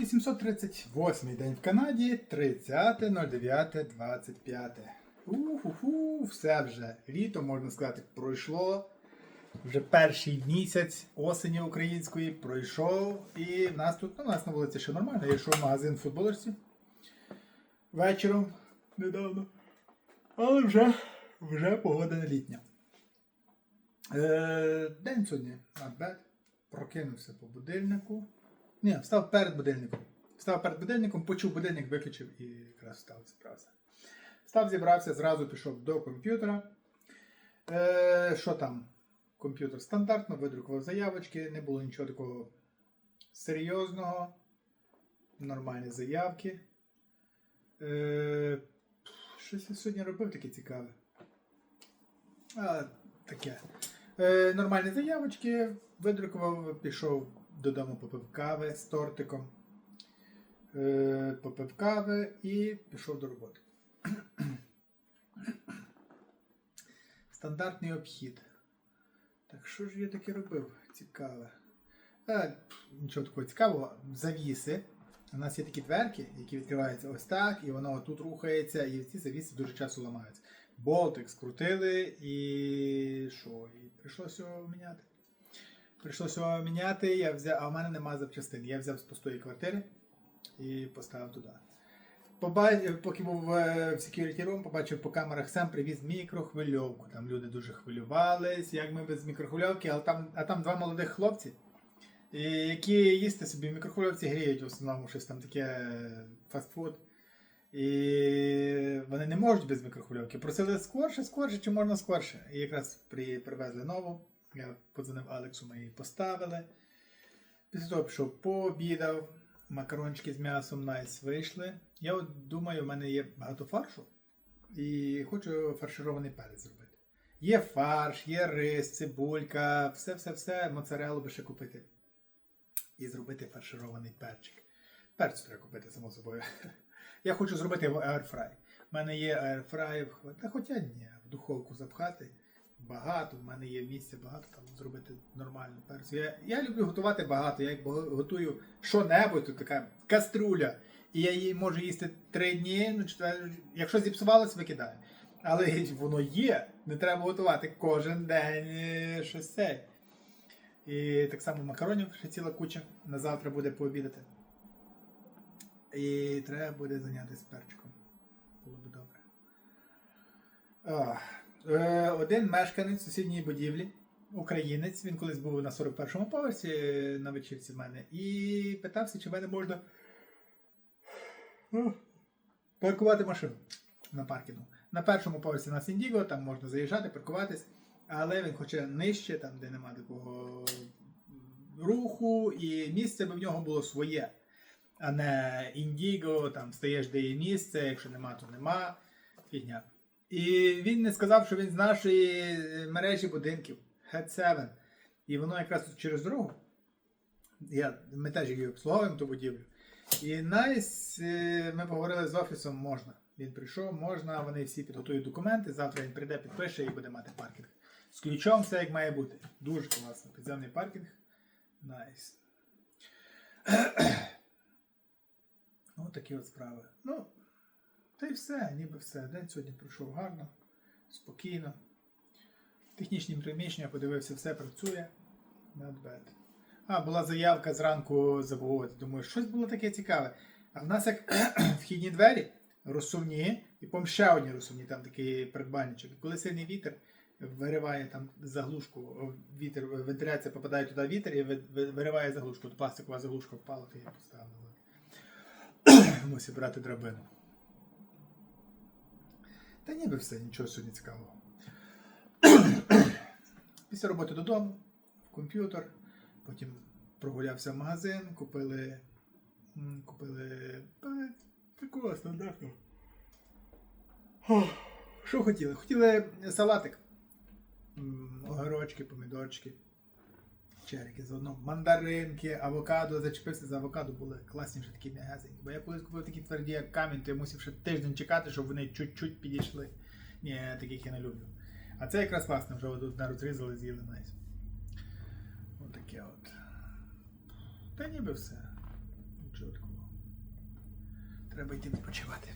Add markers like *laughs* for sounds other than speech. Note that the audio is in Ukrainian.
838 день в Канаді, 30.09.25. Уху, все вже. Літо, можна сказати, пройшло. Вже перший місяць осені української пройшов. І в нас тут, ну, у нас на вулиці ще нормально. Я йшов в магазин в футболерці вечором недавно. Але вже, вже погода літня. Е, день сьогодні bad. Прокинувся по будильнику. Ні, встав перед будильником. Встав перед будильником, почув будильник, виключив і якраз встав, зібрався. Встав, зібрався, зразу пішов до комп'ютера. Е, що там? Комп'ютер стандартно, видрукував заявочки, не було нічого такого серйозного. Нормальні заявки. Е, щось я сьогодні робив таке цікаве. А, таке. Е, нормальні заявочки, видрукував, пішов додому, попив кави з тортиком. Е, попив кави і пішов до роботи. Стандартний обхід. Так що ж я таке робив? Цікаве. Е, пф, нічого такого цікавого. Завіси. У нас є такі дверки, які відкриваються ось так, і воно тут рухається, і ці завіси дуже часто ламаються. Болтик скрутили і що? І прийшлося його міняти. Прийшлося його міняти, я взяв, а в мене немає запчастин. Я взяв з пустої квартири і поставив туди. Побачив, поки був е, в security room, побачив по камерах сам привіз мікрохвильовку. Там люди дуже хвилювались, як ми без мікрохвильовки, але там, а там два молодих хлопці, які їсти собі в мікрохвильовці гріють в основному щось там таке е, фастфуд. І вони не можуть без мікрохвильовки. Просили скорше, скорше, чи можна скорше. І якраз при, привезли нову. Я подзвонив Алексу, ми її поставили. Після того пішов пообідав, макарончики з м'ясом найс вийшли. Я от думаю, в мене є багато фаршу і хочу фарширований перець зробити. Є фарш, є рис, цибулька, все-все-все, моцарелу би ще купити. І зробити фарширований перчик. Перець треба купити, само собою. *laughs* Я хочу зробити аерфрай. У мене є аерфрай, та хоча ні, в духовку запхати. Багато, в мене є місця багато там зробити нормальну перцю. Я, я люблю готувати багато. Я готую що-небудь, то така каструля. І я її можу їсти три дні, ну якщо зіпсувалось, викидаю. Але *laughs* воно є, не треба готувати кожен день е, щось це. І так само макаронів ще ціла куча. На завтра буде пообідати. І треба буде зайнятися перчиком. Було б добре. Е, один мешканець сусідньої будівлі, українець, він колись був на 41-му поверсі е, на вечірці в мене, і питався, чи в мене можна паркувати машину на паркінгу. На першому поверсі на Сіндіго, там можна заїжджати, паркуватись, але він хоче нижче, там, де немає такого руху, і місце би в нього було своє а не індіго, там стаєш, де є місце, якщо нема, то нема. Фігня. І він не сказав, що він з нашої е, мережі будинків Head 7. І воно якраз через дорогу. Я, ми теж її обслуговуємо ту будівлю. І найс е, ми поговорили з офісом, можна. Він прийшов, можна, вони всі підготують документи. Завтра він прийде, підпише і буде мати паркінг. З ключом все як має бути. Дуже класно. Підземний паркінг. Найс. *clears throat* Ну, такі от справи. Ну, та й все, ніби все. День сьогодні пройшов гарно, спокійно. Технічні приміщення, подивився, все працює. Not bad. А, була заявка зранку забувати. Думаю, щось було таке цікаве. А в нас як *clears throat* вхідні двері розсувні, і потім ще одні розсувні, там такий придбальничок. І коли сильний вітер вириває там заглушку, вітер, вентиляція попадає туди вітер і ви- ви- вириває заглушку. Пластикова заглушка впала, то я поставив назад. *clears throat* Мусив брати драбину. Та ніби все, нічого сьогодні цікавого. *clears throat* Після роботи додому, в комп'ютер, потім прогулявся в магазин, купили. Купили. та, Такого стандартного. Що хотіли? Хотіли салатик. М, Огірочки, помідорчики. Черики заодно мандаринки, авокадо, зачепився за авокадо, були класні вже такі м'ягезенькі. Бо я колись купив такі тверді, як камінь, то я мусив ще тиждень чекати, щоб вони чуть-чуть підійшли. Ні, таких я не люблю. А це якраз класно, вже не розрізали, з'їли найс. Отаке от. Та ніби все. Такого. Треба йти відпочивати.